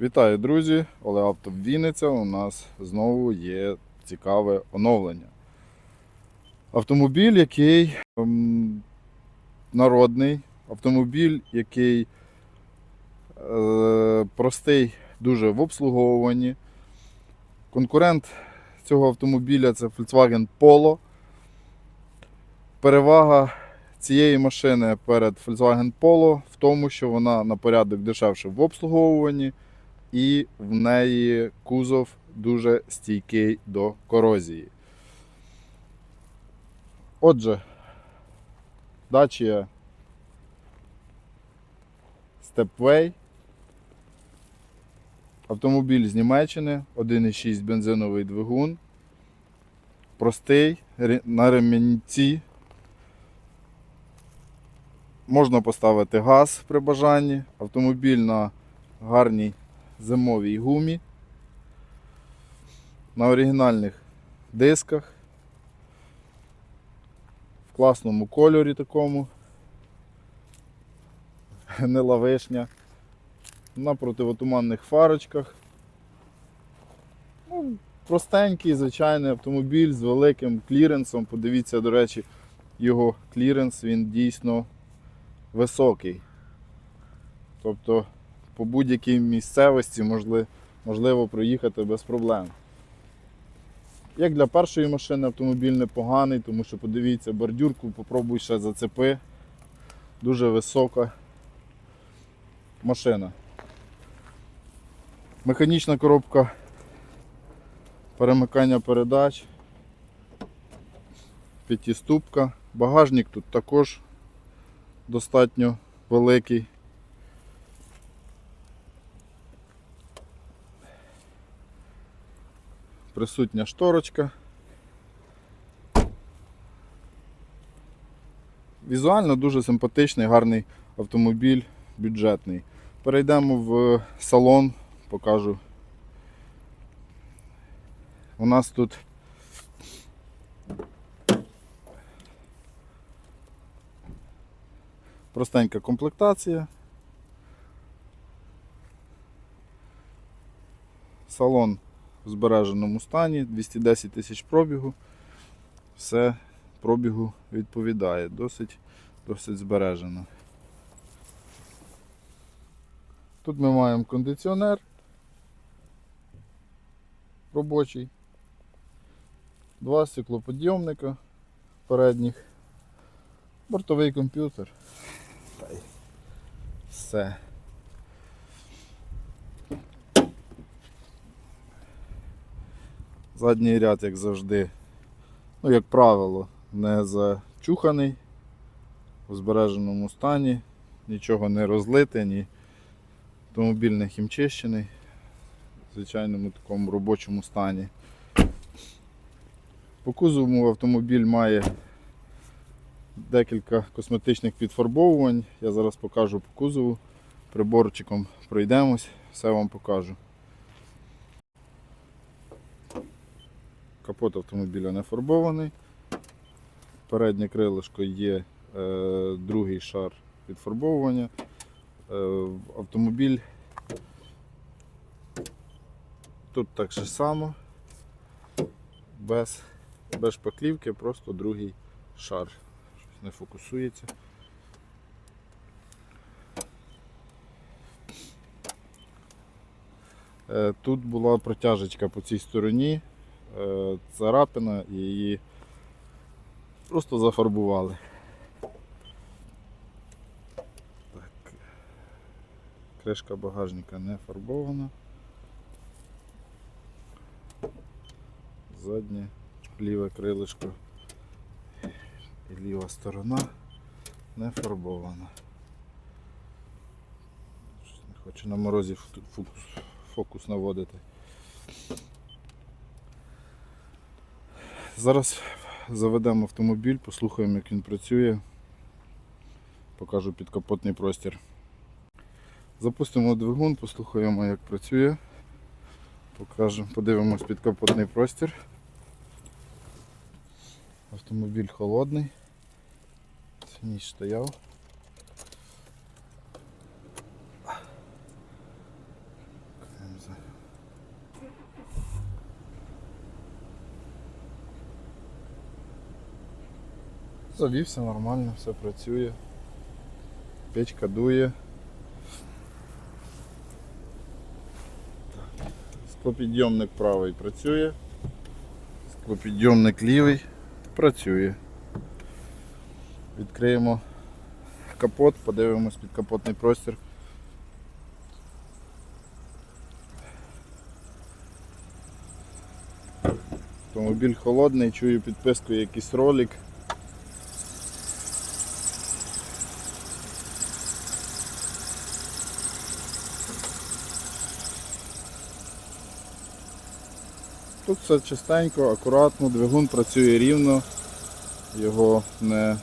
Вітаю, друзі! Олег Авто Вінниця. У нас знову є цікаве оновлення. Автомобіль, який ем, народний, автомобіль, який е, простий дуже в обслуговуванні. Конкурент цього автомобіля це Volkswagen Polo. Перевага цієї машини перед Volkswagen Polo в тому, що вона на порядок дешевше в обслуговуванні і в неї кузов дуже стійкий до корозії. Отже, Dacia Stepway. Автомобіль з Німеччини, 1,6 бензиновий двигун. Простий, на ремінці. Можна поставити газ при бажанні. Автомобіль на гарній зимовій гумі. На оригінальних дисках. В класному кольорі такому. Гнила вишня. На противотуманних фарочках. Ну, простенький, звичайний автомобіль з великим кліренсом. Подивіться, до речі, його кліренс, він дійсно високий. Тобто по будь-якій місцевості можли, можливо проїхати без проблем. Як для першої машини автомобіль непоганий, тому що подивіться, бордюрку попробуй ще зацепи. Дуже висока машина. Механічна коробка перемикання передач. П'ятиступка. Багажник тут також достатньо великий. Присутня шторочка. Візуально дуже симпатичний, гарний автомобіль, бюджетний. Перейдемо в салон, покажу. У нас тут простенька комплектація. Салон в збереженому стані, 210 тисяч пробігу. Все пробігу відповідає, досить, досить збережено. Тут ми маємо кондиціонер робочий, два стеклоподйомника передніх, бортовий комп'ютер. Все. Задній ряд, як завжди, ну, як правило, не зачуханий, в збереженому стані, нічого не розлите, ні автомобіль не хімчищений, в звичайному такому робочому стані. По кузову автомобіль має декілька косметичних підфарбовувань. Я зараз покажу по кузову. Приборчиком пройдемось, все вам покажу. Капот автомобіля не фарбований. Переднє крилишко є е, другий шар підфарбовування. Е, автомобіль тут так же само, без, без шпаклівки, просто другий шар. Щось не фокусується. Е, Тут була протяжечка по цій стороні, царапина і її просто зафарбували. Так. Кришка багажника не фарбована. Заднє ліве крилишко і ліва сторона не фарбована. Не хочу на морозі фокус, фокус наводити. Зараз заведемо автомобіль, послухаємо, як він працює. Покажу підкапотний простір. Запустимо двигун, послухаємо, як працює. Покажемо, подивимось підкапотний простір. Автомобіль холодний. Ніч стояв. це. Завівся нормально, все працює. Печка дує. Склопідйомник правий працює. Склопідйомник лівий працює. Відкриємо капот, подивимось під капотний простір. Автомобіль холодний, чую підписку якийсь ролик. Тут все чистенько, акуратно, двигун працює рівно, його не,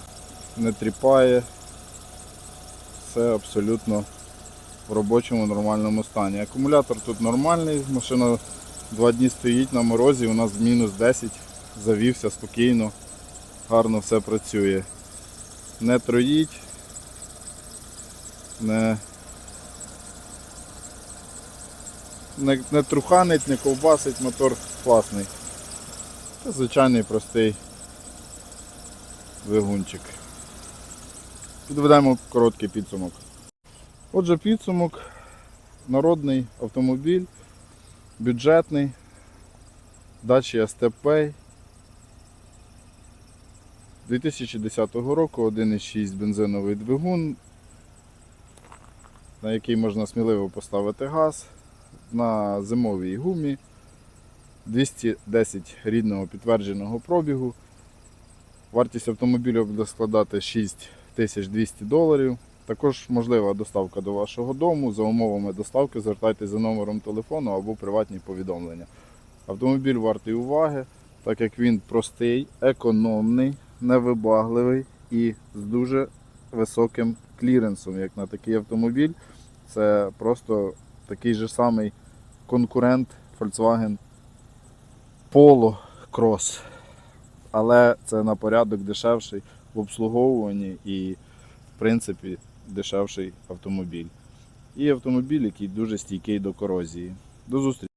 не тріпає. Все абсолютно в робочому нормальному стані. Акумулятор тут нормальний, машина два дні стоїть на морозі, у нас мінус 10, завівся спокійно, гарно все працює. Не троїть, не, не, не труханить, не ковбасить, мотор класний. Це звичайний простий двигунчик. Підведемо короткий підсумок. Отже, підсумок. Народний автомобіль, бюджетний, Dacia Step 2010 року 1,6 бензиновий двигун, на який можна сміливо поставити газ на зимовій гумі. 210 рідного підтвердженого пробігу. Вартість автомобіля буде складати 6200 доларів. Також можлива доставка до вашого дому. За умовами доставки звертайтеся за номером телефону або приватні повідомлення. Автомобіль вартий уваги, так як він простий, економний, невибагливий і з дуже високим кліренсом, як на такий автомобіль. Це просто такий же самий конкурент Volkswagen Polo Cross. Але це на порядок дешевший в обслуговуванні і, в принципі, дешевший автомобіль. І автомобіль, який дуже стійкий до корозії. До зустрічі!